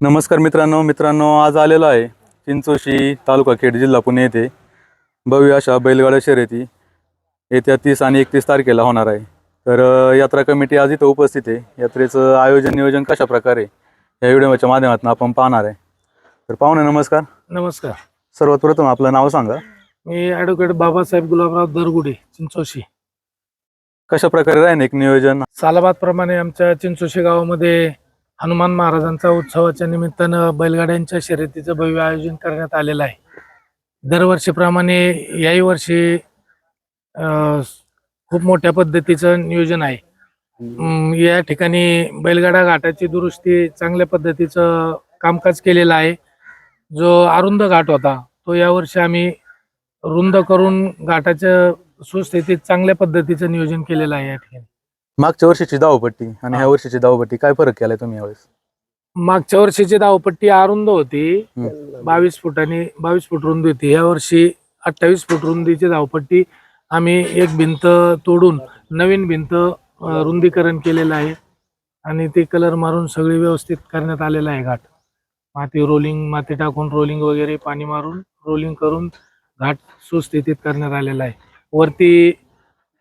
नमस्कार मित्रांनो मित्रांनो आज आलेलो आहे चिंचोशी तालुका खेड जिल्हा पुणे येथे. भव्य अशा बैलगाड्या शर्यती येत्या तीस आणि एकतीस तारखेला होणार आहे. तर यात्रा कमिटी आज इथं उपस्थित आहे. यात्रेचं आयोजन नियोजन कशा प्रकारे या व्हिडिओच्या माध्यमातून आपण पाहणार आहे. तर पाहुणे नमस्कार. नमस्कार. सर्वात प्रथम आपलं नाव सांगा. मी ॲडव्होकेट बाबासाहेब गुलाबराव दरगुडे चिंचोशी. कशा प्रकारे राहीन एक नियोजन? सालाबाद प्रमाणे आमच्या चिंचोशी गावामध्ये हनुमान महाराजांचा उत्सवाच्या निमित्तानं बैलगाड्यांच्या शर्यतीचं भव्य आयोजन करण्यात आलेलं आहे. दरवर्षीप्रमाणे याही वर्षी खूप मोठ्या पद्धतीचं नियोजन आहे. या ठिकाणी बैलगाडा घाटाची दुरुस्ती चांगल्या पद्धतीचं कामकाज केलेलं आहे. जो अरुंद घाट होता तो यावर्षी आम्ही रुंद करून घाटाच्या सुस्थितीत चांगल्या पद्धतीचं नियोजन केलेलं आहे या ठिकाणी. मागच्या वर्षीची धावपट्टी आणि ह्या वर्षीची धावपट्टी काय फरक केलाय तुम्ही यावेळेस? मागच्या वर्षीची धावपट्टी अरुंद होती. बावीस फुटांनी बावीस फूट रुंदी होती. या वर्षी अठ्ठावीस फूट रुंदीची धावपट्टी आम्ही एक भिंत तोडून नवीन भिंत रुंदीकरण केलेलं आहे. आणि ते कलर मारून सगळी व्यवस्थित करण्यात आलेलं आहे घाट. माती रोलिंग माती टाकून रोलिंग वगैरे पाणी मारून रोलिंग करून घाट सुस्थितीत करण्यात आलेला आहे. वरती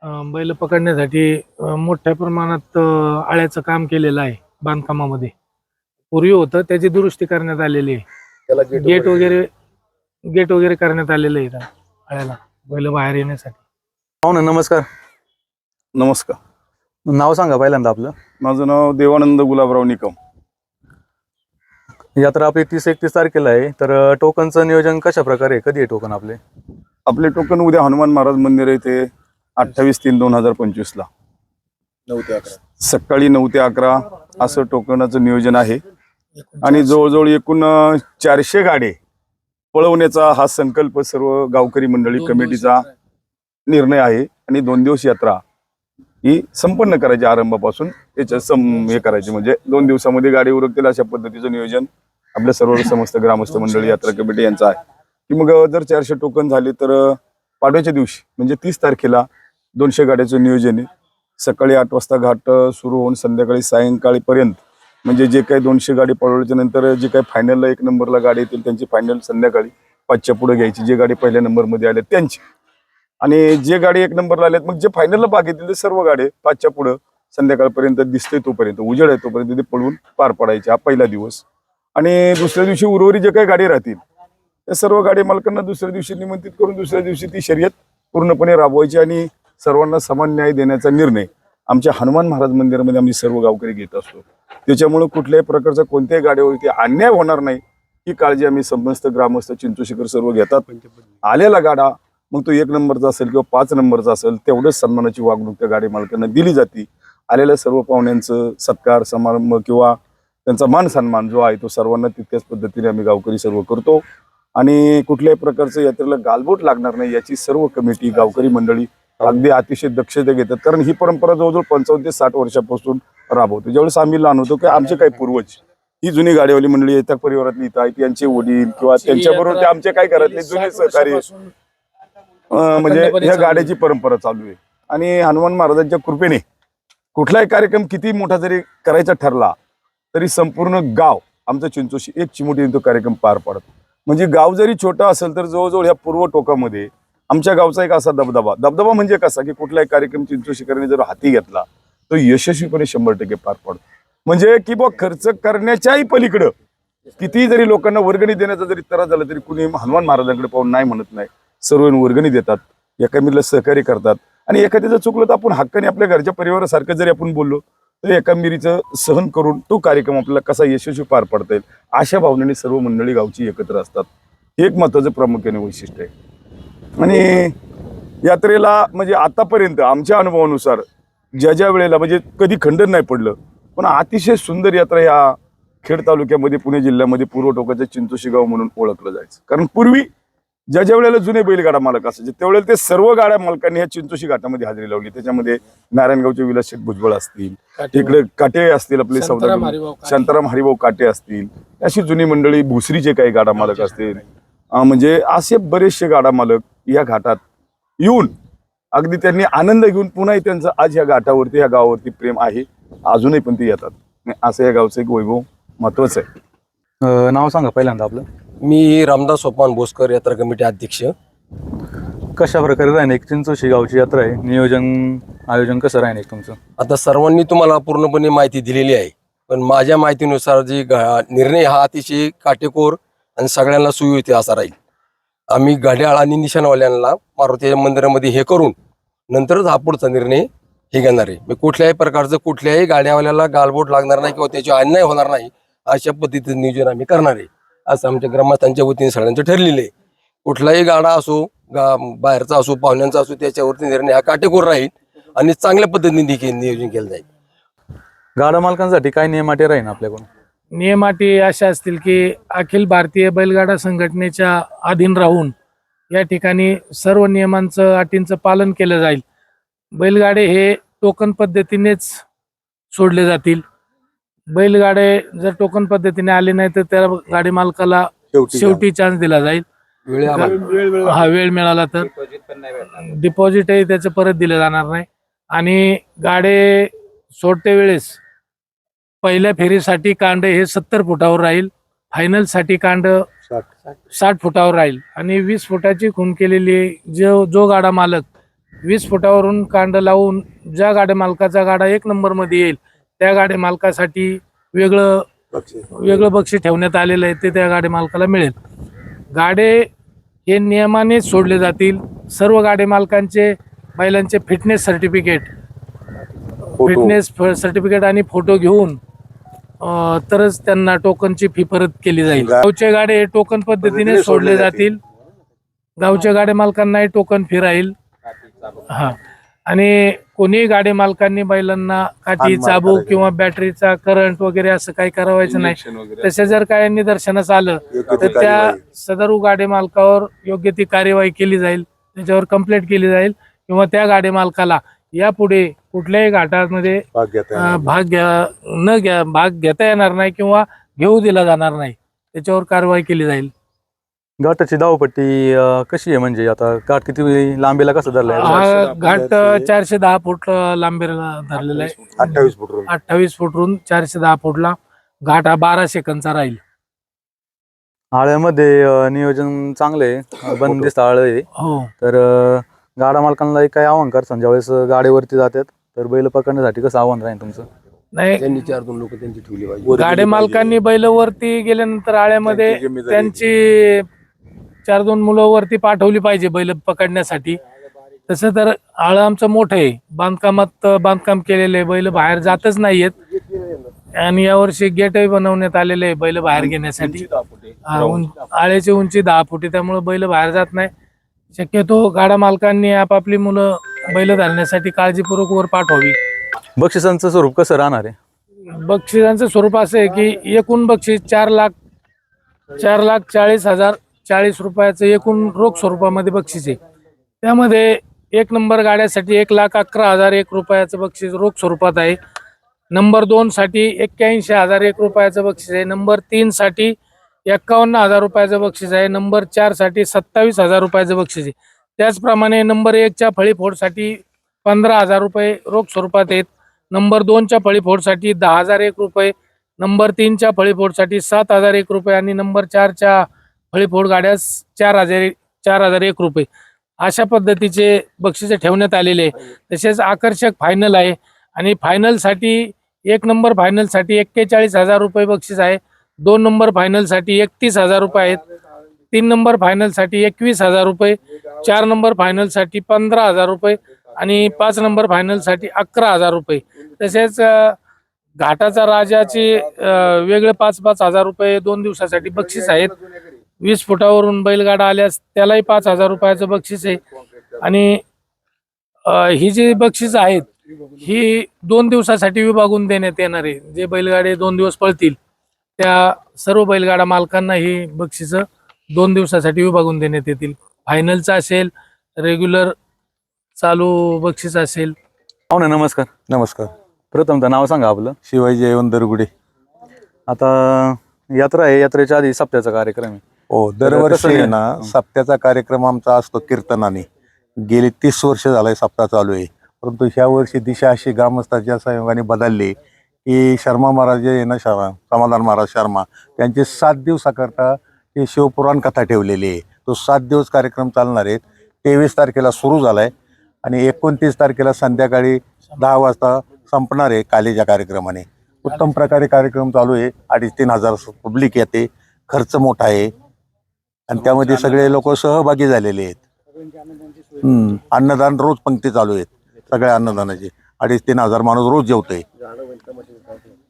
बैल पकडण्यासाठी मोठ्या प्रमाणात आळ्याचं काम केलेलं आहे बांधकामामध्ये. पूर्वी होतं त्याची दुरुस्ती करण्यात आलेली आहे. गेट वगैरे गेट वगैरे करण्यात आलेलं आहे आळ्याला बैल बाहेर येण्यासाठी. पाहुणे नमस्कार. नमस्कार. नाव सांगा पहिल्यांदा आपलं. माझं नाव देवानंद गुलाबराव निकम. यात्रा आपली तीस एकतीस तारखेला आहे. तर टोकनचं नियोजन कशा प्रकारे आहे? कधी आहे टोकन आपले? आपले टोकन उद्या हनुमान महाराज मंदिर येथे अठ्ठावीस तीन दोन हजार पंचवीस ला. सकाळी नऊ ते अकरा असं टोकनाचं नियोजन आहे. आणि जवळजवळ एकूण चारशे गाडे पळवण्याचा हा संकल्प सर्व गावकरी मंडळी कमिटीचा निर्णय आहे. आणि दोन दिवस यात्रा ही संपन्न करायची आरंभापासून याच्या सम हे करायची. म्हणजे दोन दिवसामध्ये गाडी उरकतील अशा पद्धतीचं नियोजन आपल्या सर्व समस्त ग्रामस्थ मंडळी यात्रा कमिटी यांचं आहे. की मग जर चारशे टोकन झाले तर पाडव्याच्या दिवशी म्हणजे तीस तारखेला दोनशे गाड्याचं नियोजन आहे. सकाळी आठ वाजता घाट सुरू होऊन संध्याकाळी सायंकाळीपर्यंत म्हणजे जे काही दोनशे गाडी पळवल्याच्या नंतर जे काही फायनलला एक नंबरला गाडी येतील त्यांची फायनल संध्याकाळी पाचच्या पुढे घ्यायची. जे गाडी पहिल्या नंबरमध्ये आल्या त्यांची. आणि जे गाडी एक नंबरला आल्यात मग जे फायनलला भाग येतील ते सर्व गाडी पाचच्या पुढं संध्याकाळपर्यंत दिसते तोपर्यंत उजेड आहे तोपर्यंत ते पळवून पार पडायचे हा पहिला दिवस. आणि दुसऱ्या दिवशी उर्वरित जे काही गाडी राहतील त्या सर्व गाडी मालकांना दुसऱ्या दिवशी निमंत्रित करून दुसऱ्या दिवशी ती शर्यत पूर्णपणे राबवायची आणि सर्वांना समान न्याय देण्याचा निर्णय आमच्या हनुमान महाराज मंदिरामध्ये आम्ही सर्व गावकरी घेत असतो. त्याच्यामुळे कुठल्याही प्रकारचा कोणत्याही गाडीवरती अन्याय होणार नाही ही काळजी आम्ही समस्त ग्रामस्थ चिंचोशीकर सर्व घेतात. आलेला गाडा मग तो एक नंबरचा असेल किंवा पाच नंबरचा असेल तेवढंच सन्मानाची वागणूक त्या गाडी मालकांना दिली जाते. आलेल्या सर्व पाहुण्यांचं सत्कार समारंभ किंवा त्यांचा मान सन्मान जो आहे तो सर्वांना तितक्याच पद्धतीने आम्ही गावकरी सर्व करतो. आणि कुठल्याही प्रकारचं यात्रेला गालबोट लागणार नाही याची सर्व कमिटी गावकरी मंडळी अगदी अतिशय दक्षता घेतात. कारण ही परंपरा जवळजवळ पंचावन्न ते साठ वर्षापासून राबवतो. ज्यावेळेस आम्ही लहान होतो की आमचे काही पूर्वज ही जुनी गाडीवाली मंडळी येत्या परिवारातली इथं आहेत यांचे वडील किंवा त्यांच्याबरोबर ते आमचे काय घरातले जुने सहकारी. म्हणजे ह्या गाड्याची परंपरा चालू आहे. आणि हनुमान महाराजांच्या कृपेने कुठलाही कार्यक्रम किती मोठा जरी करायचा ठरला तरी संपूर्ण गाव आमचं चिंचोशी एक चिमुटीने तो कार्यक्रम पार पाडत. म्हणजे गाव जरी छोटा असेल तर जवळजवळ ह्या पूर्व टोकामध्ये आमच्या गावचा एक असा दबदबा. दबदबा म्हणजे कसा की कुठलाही कार्यक्रम चिंचोशीकरांनी जर हाती घेतला तो यशस्वीपणे शंभर टक्के पार पडतो. म्हणजे की बा खर्च करण्याच्याही पलीकडं किती जरी लोकांना वर्गणी देण्याचा जरी त्रास झाला तरी कुणी हनुमान महाराजांकडे पाहून नाही म्हणत नाही. सर्व वर्गणी देतात एकामेकीला सहकार्य करतात आणि एखाद्याचं चुकलं तर आपण हक्काने आपल्या घरच्या परिवारासारखं जरी आपण बोललो तर एकामेरीचं सहन करून तो कार्यक्रम आपल्याला कसा यशस्वी पार पडता येईल अशा भावनेने सर्व मंडळी गावची एकत्र असतात. हे एक महत्वाचं प्रामुख्याने वैशिष्ट्य आहे. आणि यात्रेला म्हणजे आतापर्यंत आमच्या अनुभवानुसार ज्या ज्या वेळेला म्हणजे कधी खंडन नाही पडलं पण अतिशय सुंदर यात्रा या खेड तालुक्यामध्ये पुणे जिल्ह्यामध्ये पूर्व टोकाचं चिंचोशी गाव म्हणून ओळखलं जायचं. कारण पूर्वी ज्या ज्या वेळेला जुने बैलगाडा मालक असायचे त्यावेळेला ते सर्व गाड्या मालकांनी ह्या चिंचोशी घाटामध्ये हजेरी लावली. त्याच्यामध्ये नारायणगावचे विलास शेठ भुजबळ असतील इकडे काटे असतील आपले काटे. शांताराम हरिभाऊ काटे असतील. अशी जुनी मंडळी भुसरीचे काही गाडा मालक असतील. म्हणजे असे बरेचसे गाडा मालक या घाटात येऊन अगदी त्यांनी आनंद घेऊन पुन्हा त्यांचं आज या घाटावरती या गावावरती प्रेम आहे. अजूनही पण ते येतात. असं या गावचं एक वैभव महत्वाचं आहे. नाव सांगा पहिल्यांदा आपलं. मी रामदास सोपान भोसकर यात्रा कमिटी अध्यक्ष. कशा प्रकारे राहीन एक चिंचोशी गावची यात्रा आहे. नियोजन आयोजन कसं राहीन एक तुमचं? आता सर्वांनी तुम्हाला पूर्णपणे माहिती दिलेली आहे. पण माझ्या माहितीनुसार जी निर्णय हा अतिशय काटेकोर आणि सगळ्यांना सुविहित असा राहील. आम्ही घड्याळ आणि निशाणवाल्यांना मारुतीच्या मंदिरामध्ये हे करून नंतरच हा पुढचा निर्णय हे घेणार आहे. मी कुठल्याही प्रकारचं कुठल्याही गाड्यावाल्याला गालबोट लागणार नाही किंवा त्याची अन्याय होणार नाही अशा पद्धतीचं नियोजन आम्ही करणार आहे असं आमच्या ग्रामस्थांच्या वतीने सगळ्यांचं ठरलेलं आहे. कुठलाही गाडा असो गा बाहेरचा असो पाहुण्यांचा असो त्याच्यावरती निर्णय हा काटेकोर राहील आणि चांगल्या पद्धतीने देखील नियोजन केलं जाईल. गाडा मालकांसाठी काय नियम अटी राहील आपल्याकडून? नियम अटी अशा असतील की अखिल भारतीय बैलगाडा संघटनेच्या अधीन राहून या ठिकाणी सर्व नियमांचं अटींचं पालन केलं जाईल. बैलगाडे हे टोकन पद्धतीनेच सोडले जातील. बैलगाडे जर टोकन पद्धतीने आले नाही तर त्या गाडी मालकाला शेवटी चान्स दिला जाईल. हा वेळ मिळाला. तर. डिपॉझिटही त्याचं परत दिलं जाणार नाही. आणि गाडे सोडते वेळेस पहिल्या फेरीसाठी कांड हे सत्तर फुटावर राहील. फायनलसाठी कांड साठ फुटावर राहील. आणि वीस फुटाची खून केलेली जो जो गाडा मालक वीस फुटावरून कांड लावून ज्या गाड्या मालकाचा गाडा एक नंबरमध्ये येईल त्या गाड्या मालकासाठी वेगळं वेगळं बक्षीस ठेवण्यात आलेलं आहे ते त्या गाडी मालकाला मिळेल. गाडे हे नियमाने सोडले जातील. सर्व गाडी मालकांचे बैलांचे फिटनेस सर्टिफिकेट फिटनेस सर्टिफिकेट आणि फोटो घेऊन तरच त्यांना टोकनची फी परत केली जाईल. गावचे गाडे टोकन पद्धतीने सोडले जातील. गावच्या गाडी मालकांनाही टोकन फी राहील. हा. आणि कोणीही गाडी मालकांनी बैलांना काठी चाबूक किंवा बॅटरीचा करंट वगैरे असं काही करावायचं नाही. तसे जर काय निदर्शनास आलं तर त्या सदरू गाडी मालकावर योग्य ती कार्यवाही केली जाईल. त्याच्यावर कंप्लेंट केली जाईल किंवा त्या गाडी मालकाला यापुढे कुठल्याही घाटामध्ये अं, भाग घ्या न घ्या भाग घेता येणार नाही किंवा घेऊ दिला जाणार नाही त्याच्यावर कारवाई केली जाईल. घाटाची धावपट्टी अं, कशी आहे म्हणजे? आता घाट किती लांबीला कसं धरलाय हा घाट अं, चारशे दहा फूट अं, लांबीला धरलेला आहे. अठ्ठावीस फूट अठ्ठावीस फूटवरून चारशे दहा फूटला. घाट हा बारा सेकंदचा राहील. आळ्यामध्ये अं, नियोजन चांगलं आहे. बंदिस्त आळ आहे. हो. तर अं, गाडा मालकांना एक काय आव्हान करसान ज्यावेळेस गाडीवरती जातात. तर बैल पकडण्यासाठी कसं आव्हान राहील तुमचं? नाही. त्यांनी चार दोन लोक त्यांची ठेवली पाहिजे. गाडी मालकांनी बैल वरती गेल्यानंतर आळ्यामध्ये त्यांची चार दोन मुलं वरती पाठवली पाहिजे बैल पकडण्यासाठी. तसं तर आळं आमचं मोठं आहे. बांधकामात बांधकाम केलेलं आहे. बैल बाहेर जातच नाहीयेत. आणि यावर्षी गेटही बनवण्यात आलेले आहे बैल बाहेर घेण्यासाठी. हा, उं- आळ्याची उंची दहा फुटी त्यामुळे बैल बाहेर जात नाही. शक्यतो गाडा मालकांनी आपापली मुलं बैल घालण्यासाठी काळजीपूर्वक वर पाठवावी. बक्षिसांचं स्वरूप कसं राहणार आहे? बक्षिसांचं स्वरूप असं आहे की एकूण बक्षीस चार लाख चार लाख चाळीस हजार चाळीस रुपयाचं एकूण रोख स्वरूपामध्ये बक्षीस आहे. त्यामध्ये एक नंबर गाड्यासाठी एक लाख अकरा हजार एक रुपयाचं बक्षीस रोख स्वरूपात आहे. नंबर दोन साठी एक्क्याऐंशी हजार एक रुपयाचं बक्षीस आहे. नंबर तीन साठी एक्कावन्न हजार रुपयाचं बक्षीस आहे. नंबर चारसाठी सत्तावीस हजार रुपयाचं बक्षीस आहे. त्याचप्रमाणे नंबर एकच्या फळीफोडसाठी पंधरा हजार रुपये रोख स्वरूपात आहेत. नंबर दोनच्या फळीफोडसाठी दहा हजार एक रुपये. नंबर तीनच्या फळीफोडसाठी सात हजार एक रुपये आणि नंबर चारच्या फळीफोड गाड्यास चार हजार चार हजार एक रुपये. अशा पद्धतीचे बक्षिसे ठेवण्यात आलेले आहे. तसेच आकर्षक फायनल आहे. आणि फायनलसाठी एक नंबर फायनलसाठी एक्केचाळीस हजार रुपये बक्षीस आहे. दोन नंबर फायनलसाठी एकतीस हजार रुपये आहेत. तीन नंबर फायनलसाठी एकवीस हजार रुपये. चार नंबर फायनलसाठी पंधरा हजार रुपये आणि पाच नंबर फायनलसाठी अकरा हजार रुपये. तसेच घाटाचा राजाचे वेगळे पाच पाच हजार रुपये दोन दिवसासाठी बक्षीस आहेत. वीस फुटावरून बैलगाडा आल्यास त्यालाही पाच हजार रुपयाचं बक्षीस आहे. आणि ही जी बक्षीस आहेत ही दोन दिवसासाठी विभागून देण्यात येणार आहे. जे बैलगाडे दोन दिवस पळतील त्या सर्व बैलगाडा मालकांना ही बक्षिस दोन दिवसासाठी विभागून देण्यात येतील. फायनलचं असेल रेग्युलर चालू बक्षीस असेल. पाहुणे नमस्कार. नमस्कार. प्रथमतः नाव सांगा आपलं. शिवाजी जयवंत दरगुडे. आता यात्रा आहे यात्रेच्या आधी सप्त्याचा कार्यक्रम आहे. हो दरवर्षी आहे? ना हं. सप्त्याचा कार्यक्रम आमचा असतो कीर्तनाने. गेली तीस वर्ष झालंय सप्ताह चालू आहे. परंतु ह्या वर्षी दिशा अशी ग्रामस्थांच्या सहयोगाने बदलली की शर्मा महाराज जे आहे ना शर्मा समाधान महाराज शर्मा त्यांचे सात दिवसाकरता ते शिवपुराण कथा ठेवलेली आहे. तो सात दिवस कार्यक्रम चालणार आहे. तेवीस तारखेला सुरू झाला आहे आणि एकोणतीस तारखेला संध्याकाळी दहा वाजता संपणार आहे कालीच्या कार्यक्रमाने. उत्तम प्रकारे कार्यक्रम चालू आहे. अडीच तीन हजार पब्लिक येते. खर्च मोठा आहे. आणि त्यामध्ये सगळे लोक सहभागी झालेले आहेत. अन्नदान रोज पंक्ती चालू आहेत. सगळ्या अन्नदानाची. अडीच तीन हजार माणूस रोज जेवतोय.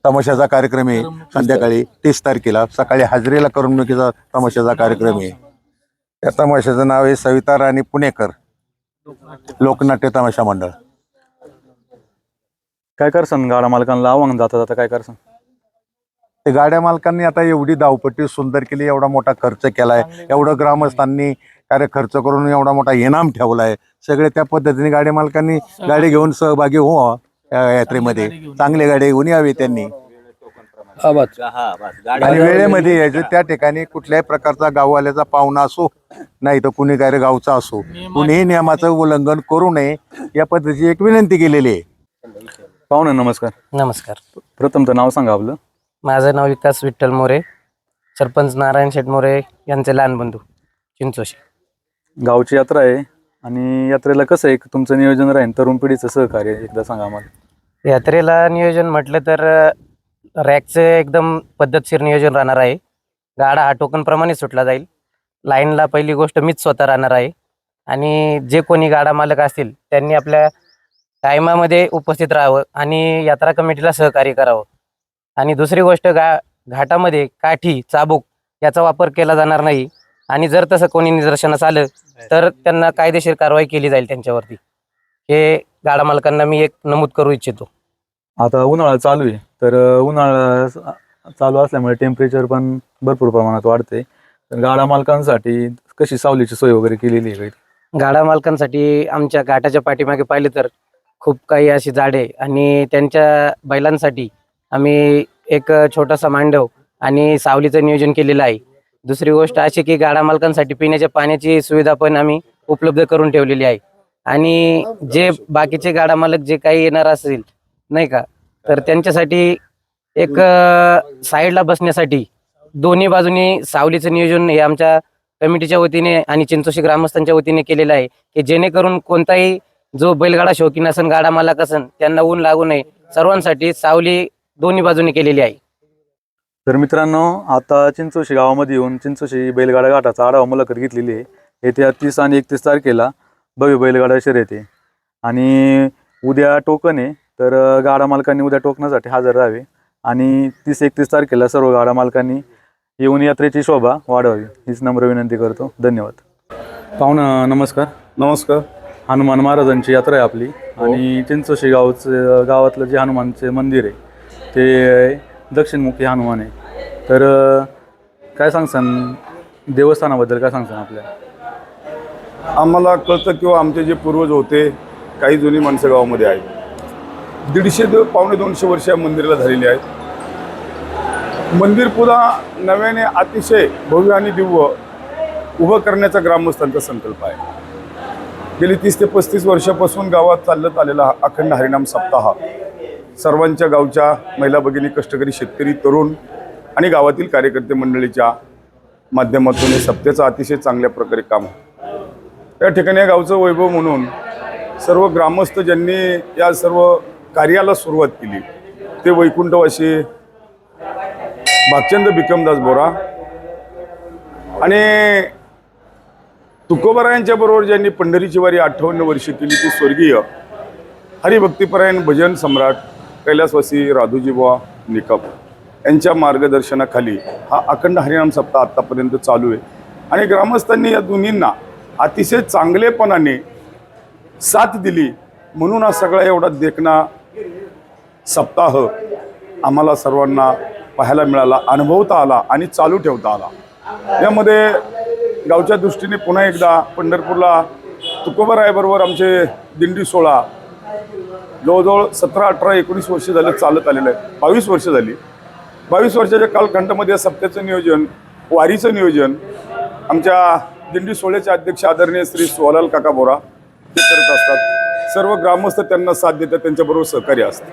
तमाशाचा कार्यक्रम आहे. संध्याकाळी तीस तारखेला सकाळी हाजरीला करमणुकीचा तमाशाचा कार्यक्रम आहे. त्या तमाशाचं नाव आहे सविता राणी पुणेकर. लोकनाट्य तमाशा मंडळ. काय करसान? गाडा मालकांना आव्हान जाता जाता काय करसान? ते गाड्या मालकांनी आता एवढी धावपट्टी सुंदर केली एवढा मोठा खर्च केलाय एवढं ग्रामस्थांनी कार्य खर्च करून एवढा मोठा इनाम ठेवलाय. सगळे त्या पद्धतीने गाडी मालकांनी गाडी घेऊन सहभागी या यात्रेमध्ये. चांगली गाडी घेऊन यावी त्यांनी. आणि वेळेमध्ये यायचं त्या ठिकाणी कुठल्याही प्रकारचा गाववाल्याचा पाहुणा असो नाही तर कुणी काय गावचा असो कुणीही नियमाचं उल्लंघन करू नये या पद्धतीची एक विनंती केलेली आहे. पाहुणे नमस्कार. नमस्कार. प्रथमतः नाव सांगा आपलं. माझं नाव विकास विठ्ठल मोरे सरपंच नारायण शेठ मोरे यांचे लहान बंधू चिंचोशी. गावची यात्रा आहे आणि यात्रेला कसं आहे तुमचं नियोजन राहील तरुण पिढीचं सहकार्य एकदा सांगा आम्हाला. यात्रेला नियोजन म्हटलं तर अ, रॅकचं एकदम पद्धतशीर नियोजन राहणार आहे. गाडा हा टोकनप्रमाणे सुटला जाईल. लाईनला पहिली गोष्ट मीच स्वतः राहणार आहे. आणि जे कोणी गाडा मालक असतील त्यांनी आपल्या टायमामध्ये उपस्थित राहावं आणि यात्रा कमिटीला सहकार्य करावं. आणि दुसरी गोष्ट गा घाटामध्ये काठी चाबूक याचा वापर केला जाणार नाही. आणि जर तसं कोणी निदर्शनास आलं तर त्यांना कायदेशीर कारवाई केली जाईल त्यांच्यावरती. हे गाडा मालकांना मी एक नमूद करू इच्छितो. आता उन्हाळा चालू आहे. तर उन्हाळा चालू असल्यामुळे टेम्परेचर पण भरपूर प्रमाणात वाढते तर गाडा मालकांसाठी कशी सावलीची सोय वगैरे केलेली आहे गाडा मालकांसाठी आमच्या घाटाच्या पाठीमागे पाहिले तर खूप काही अशी झाडे आणि त्यांच्या बैलांसाठी आम्ही एक छोटासा मांडव आणि सावलीचं नियोजन केलेलं आहे. दुसरी गोष्ट अशी की गाडा मालकांसाठी पिण्याच्या पाण्याची सुविधा पण आम्ही उपलब्ध करून ठेवलेली आहे. आणि जे बाकीचे गाडा मालक जे काही येणार असतील नाही का? तर त्यांच्यासाठी एक साईडला बसण्यासाठी दोन्ही बाजूनी सावलीचं नियोजन हे आमच्या कमिटीच्या वतीने आणि चिंचोशी ग्रामस्थांच्या वतीने केलेलं आहे की जेणेकरून कोणताही जो बैलगाडा शौकीन असन गाडा मालक असन त्यांना ऊन लागू नये. सर्वांसाठी सावली दोन्ही बाजूने केलेली आहे. तर मित्रांनो आता चिंचोशी गावामध्ये येऊन चिंचोशी बैलगाडा घाटाचा आढावा मुलाखत घेतलेली आहे. येत्या तीस आणि एकतीस तारखेला भव्य बैलगाडा शर्यत आहे. आणि उद्या टोकन आहे. तर गाडा मालकांनी उद्या टोकनासाठी हजर राहावे आणि तीस एकतीस तारखेला सर्व गाडा मालकांनी येऊन यात्रेची शोभा वाढवावी हीच नम्र विनंती करतो. धन्यवाद. पाहुणं नमस्कार. नमस्कार. हनुमान महाराजांची यात्रा आहे आपली आणि चिंचोशी गावचं गावातलं जे हनुमानचे मंदिर आहे ते दक्षिणमुखी हनुमान आहे. तर काय सांगसान देवस्थानाबद्दल काय सांगसान आपल्या? आम्हाला कळतं किंवा आमचे जे पूर्वज होते काही जुनी माणसं गावामध्ये आहेत. दीडशे ते पावणे दोनशे वर्ष या मंदिराला झालेली आहेत मंदिर पुन्हा नव्याने अतिशय भव्य आणि दिव्य उभं करण्याचा ग्रामस्थांचा संकल्प आहे. गेली तीस ते पस्तीस वर्षापासून गावात चालत आलेला हा अखंड हरिणाम सप्ताह सर्वांच्या गावच्या महिला भगिनी कष्टकरी शेतकरी तरुण आणि गावातील कार्यकर्ते मंडळीच्या माध्यमातून हे सप्त्याचं अतिशय चांगल्या प्रकारे काम या ठिकाणी या गावचं वैभव म्हणून सर्व ग्रामस्थ ज्यांनी या सर्व कार्याला सुरुवात केली. ते वैकुंठवासी भागचंद भिकमदास बोरा आणि तुकोबारायांच्या बरोबर ज्यांनी पंढरीची वारी अठ्ठावन्न वर्षे केली ती स्वर्गीय हरिभक्तीपरायण भजन सम्राट कैलासवासी राधूजी बुवा निकम यांच्या मार्गदर्शनाखाली हा अखंड हरिनाम सप्ताह आत्तापर्यंत चालू आहे. आणि ग्रामस्थांनी या दोन्हींना अतिशय चांगलेपणाने साथ दिली म्हणून हा सगळा एवढा देखणा सप्ताह आम्हाला सर्वांना पाहायला मिळाला अनुभवता आला आणि चालू ठेवता आला. यामध्ये गावच्या दृष्टीने पुन्हा एकदा पंढरपूरला तुकोबरायाबरोबर आमचे दिंडी सोळा जवळजवळ सतरा अठरा एकोणीस वर्ष झाले चालत आलेलं आहे बावीस वर्ष झाली. बावीस वर्षाच्या कालखंडामध्ये या सप्त्याचं नियोजन वारीचं नियोजन आमच्या दिंडी सोहळ्याचे अध्यक्ष आदरणीय श्री सोहलाल काका बोरा ते करत असतात. सर्व ग्रामस्थ त्यांना साथ देतात त्यांच्याबरोबर सहकार्य असतं.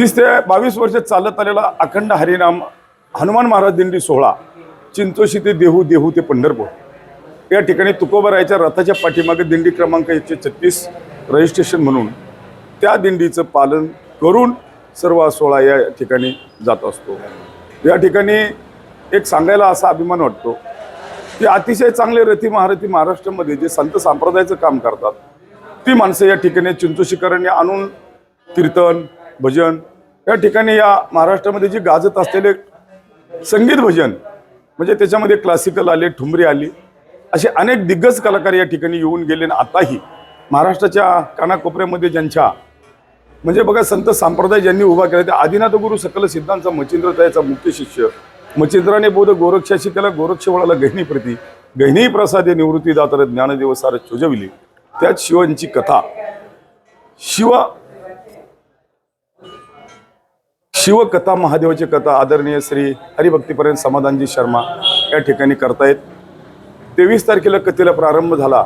तीस ते बावीस वर्ष चालत आलेला अखंड हरिनाम हनुमान महाराज दिंडी सोहळा चिंचोशी ते देहू देहू ते पंढरपूर. या ठिकाणी तुकोबरायच्या रथाच्या पाठीमागे दिंडी क्रमांक एकशे छत्तीस रजिस्ट्रेशन म्हणून त्या दिंडीचं पालन करून सर्व सोहळा या ठिकाणी जात असतो. या ठिकाणी एक सांगायला असा अभिमान वाटतो की अतिशय चांगले रथी महारथी महाराष्ट्रामध्ये जे संत संप्रदायाचं काम करतात ती माणसं या ठिकाणी चिंचोशीकरांनी आणून कीर्तन भजन या ठिकाणी या महाराष्ट्रामध्ये जी गाजत असलेले संगीत भजन म्हणजे त्याच्यामध्ये क्लासिकल आले ठुमरी आली असे अनेक दिग्गज कलाकार या ठिकाणी येऊन गेले आणि आताही महाराष्ट्राच्या कानाकोपऱ्यामध्ये ज्यांच्या म्हणजे बघा संत संप्रदाय ज्यांनी उभा केला त्या आदिनाथ गुरु सकल सिद्धांचा मचिंद्र मुख्य शिष्य. मचिंद्राने बोध गोरक्षाशी त्याला गोरक्ष वळाला गहिनी प्रती गहिनी प्रसादे निवृत्ती दातर ज्ञानदेव सार चोजविली. त्यात शिवांची कथा. शिव शिवकथा महादेवाची कथा आदरणीय श्री हरिभक्तीपर्यंत समाधानजी शर्मा या ठिकाणी करतायत. तेवीस तारखेला कथेला प्रारंभ झाला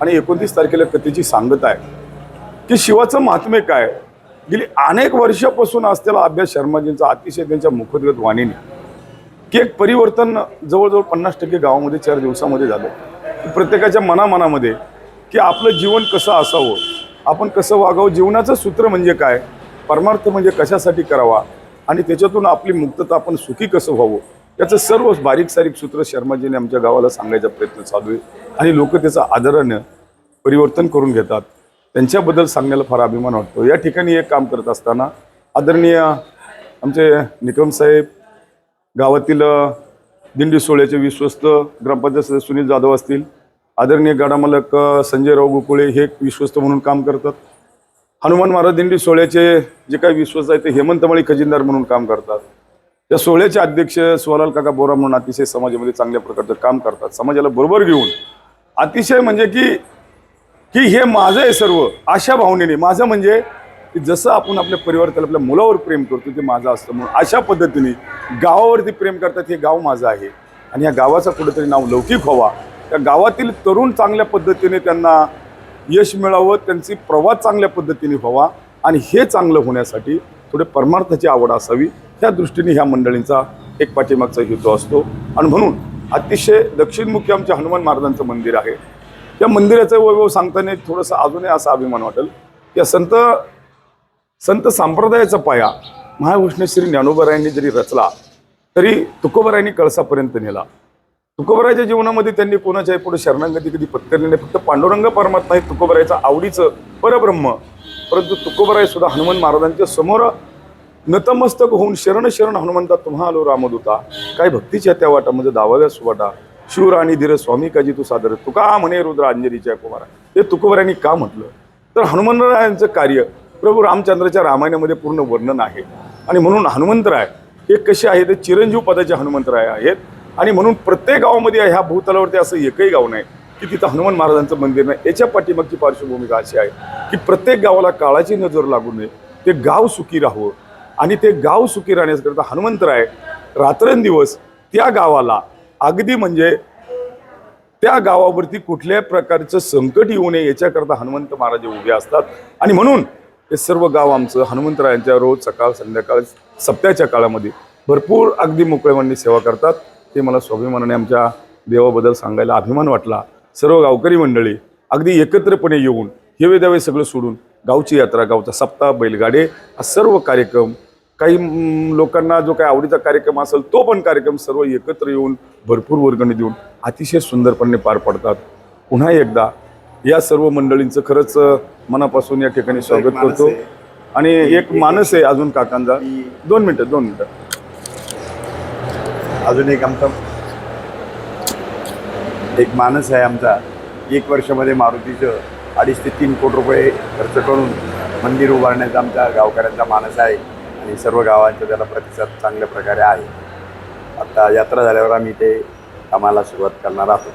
आणि एकोणतीस तारखेला कथेची सांगत आहे. की शिवाचं महात्म्य काय? गेली अनेक वर्षापासून असलेला अभ्यास शर्माजींचा अतिशय त्यांच्या मुखोद्गत वाणीने. की एक परिवर्तन जवळजवळ पन्नास टक्के गावामध्ये चार दिवसामध्ये झालं. प्रत्येकाच्या मनामनामध्ये की आपलं जीवन कसं असावं? आपण कसं वागावं? जीवनाचं सूत्र म्हणजे काय? परमार्थ म्हणजे कशासाठी करावा? आणि त्याच्यातून आपली मुक्तता आपण सुखी कसं व्हावं? याचं सर्व बारीक सारीक सूत्र शर्माजीने आमच्या गावाला सांगायचा प्रयत्न चालू आहे. आणि लोक त्याचं आदरानं परिवर्तन करून घेतात. त्यांच्याबद्दल सांगण्याला फार अभिमान वाटतो. या ठिकाणी एक काम करत असताना आदरणीय आमचे निकम साहेब गावातील दिंडी सोहळ्याचे विश्वस्त ग्रामपंचायत सदस्य सुनील जाधव असतील. आदरणीय गाडामालक संजयराव गोकुळे हे एक विश्वस्त म्हणून काम करतात. हनुमान महाराज दिंडी सोहळ्याचे जे काही विश्वास आहे ते हेमंतमाळी खजिनदार म्हणून काम करतात. या सोहळ्याचे अध्यक्ष सुवालाल काका बोरा म्हणून अतिशय समाजामध्ये चांगल्या प्रकारचं काम करतात. समाजाला बरोबर घेऊन अतिशय म्हणजे की की हे माझं आहे सर्व अशा भावनेने. माझं म्हणजे की जसं आपण आपल्या परिवारात आपल्या मुलावर प्रेम करतो ते माझं असतं म्हणून अशा पद्धतीने गावावरती प्रेम करतात हे गाव माझं आहे. आणि या गावाचं कुठेतरी नाव लौकिक व्हावा. त्या गावातील तरुण चांगल्या पद्धतीने त्यांना यश मिळावं त्यांची प्रवास चांगल्या पद्धतीने व्हावा आणि हे चांगलं होण्यासाठी थोडे परमार्थाची आवड असावी. त्या दृष्टीने ह्या मंडळींचा एक पाठीमागचा हेतू असतो. आणि म्हणून अतिशय दक्षिणमुखी आमच्या हनुमान महाराजांचं मंदिर आहे. त्या मंदिराचं वैभव सांगताना थोडंसं अजूनही असा अभिमान वाटेल. या संत संत संप्रदायाचा पाया महाविष्णू श्री ज्ञानोबरायांनी जरी रचला तरी तुकोबरायांनी कळसापर्यंत नेला. तुकोबराच्या जीवनामध्ये त्यांनी कोणाच्याही पुढे शरणागती कधी पत्करली नाही. फक्त पांडुरंग परमात्मा हे तुकोबरायचं आवडीचं परब्रह्म. परंतु तुकोबराय सुद्धा हनुमान महाराजांच्या समोर नतमस्तक होऊन शरण शरण हनुमंता तुम्हा आलो रामदूता. काय भक्तीच्या त्या वाटामध्ये म्हणजे दावाव्या सुवाटा. शिवर आणि धीर स्वामी काजी तू सादर. तुका म्हणे रुद्र अंजलीच्या कुमारा. हे तुकोबरायांनी का म्हटलं? तर हनुमंतरायांचं कार्य प्रभू रामचंद्राच्या रामायणामध्ये पूर्ण वर्णन आहे. आणि म्हणून हनुमंतराय हे कसे आहेत? ते चिरंजीव पदाचे हनुमंतराय आहेत. आणि म्हणून प्रत्येक गावामध्ये ह्या भूतलावरती असं एकही गाव नाही की तिथं हनुमान महाराजांचं मंदिर नाही. याच्या पाठीमागची पार्श्वभूमिका अशी आहे की प्रत्येक गावाला काळाची नजर लागू नये. ते गाव सुखी राहावं. आणि ते गाव सुखी राहण्याकरता हनुमंतराय रात्रंदिवस त्या गावाला अगदी म्हणजे त्या गावावरती कुठल्याही प्रकारचं संकट येऊ नये याच्याकरता हनुमंत महाराज उभे असतात. आणि म्हणून हे सर्व गाव आमचं हनुमंतरायांच्या रोज सकाळ संध्याकाळ सप्त्याच्या काळामध्ये भरपूर अगदी मोकळेवांनी सेवा करतात. ते मला स्वाभिमानाने आमच्या देवाबद्दल सांगायला अभिमान वाटला. सर्व गावकरी मंडळी अगदी एकत्रपणे येऊन हे वेदावे सगळं सोडून गावची यात्रा गावचा सप्ताह बैलगाडे हा सर्व कार्यक्रम काही लोकांना जो काही आवडीचा कार्यक्रम असेल तो पण कार्यक्रम सर्व एकत्र येऊन भरपूर वर्गणी देऊन अतिशय सुंदरपणे पार पडतात. पुन्हा एकदा या सर्व मंडळींचं खरंच मनापासून या ठिकाणी स्वागत करतो. आणि एक मानस आहे अजून काकांचा. दोन मिनटं दोन मिनटं. अजून एक आमचा एक माणूस आहे आमचा. एक वर्षामध्ये मारुतीचं अडीच ते तीन कोटी रुपये खर्च करून मंदिर उभारण्याचा आमच्या गावकऱ्यांचा मानस आहे आणि सर्व गावांचा त्याला प्रतिसाद चांगल्या प्रकारे आहे. आता यात्रा झाल्यावर आम्ही ते कामाला सुरुवात करणार आहोत.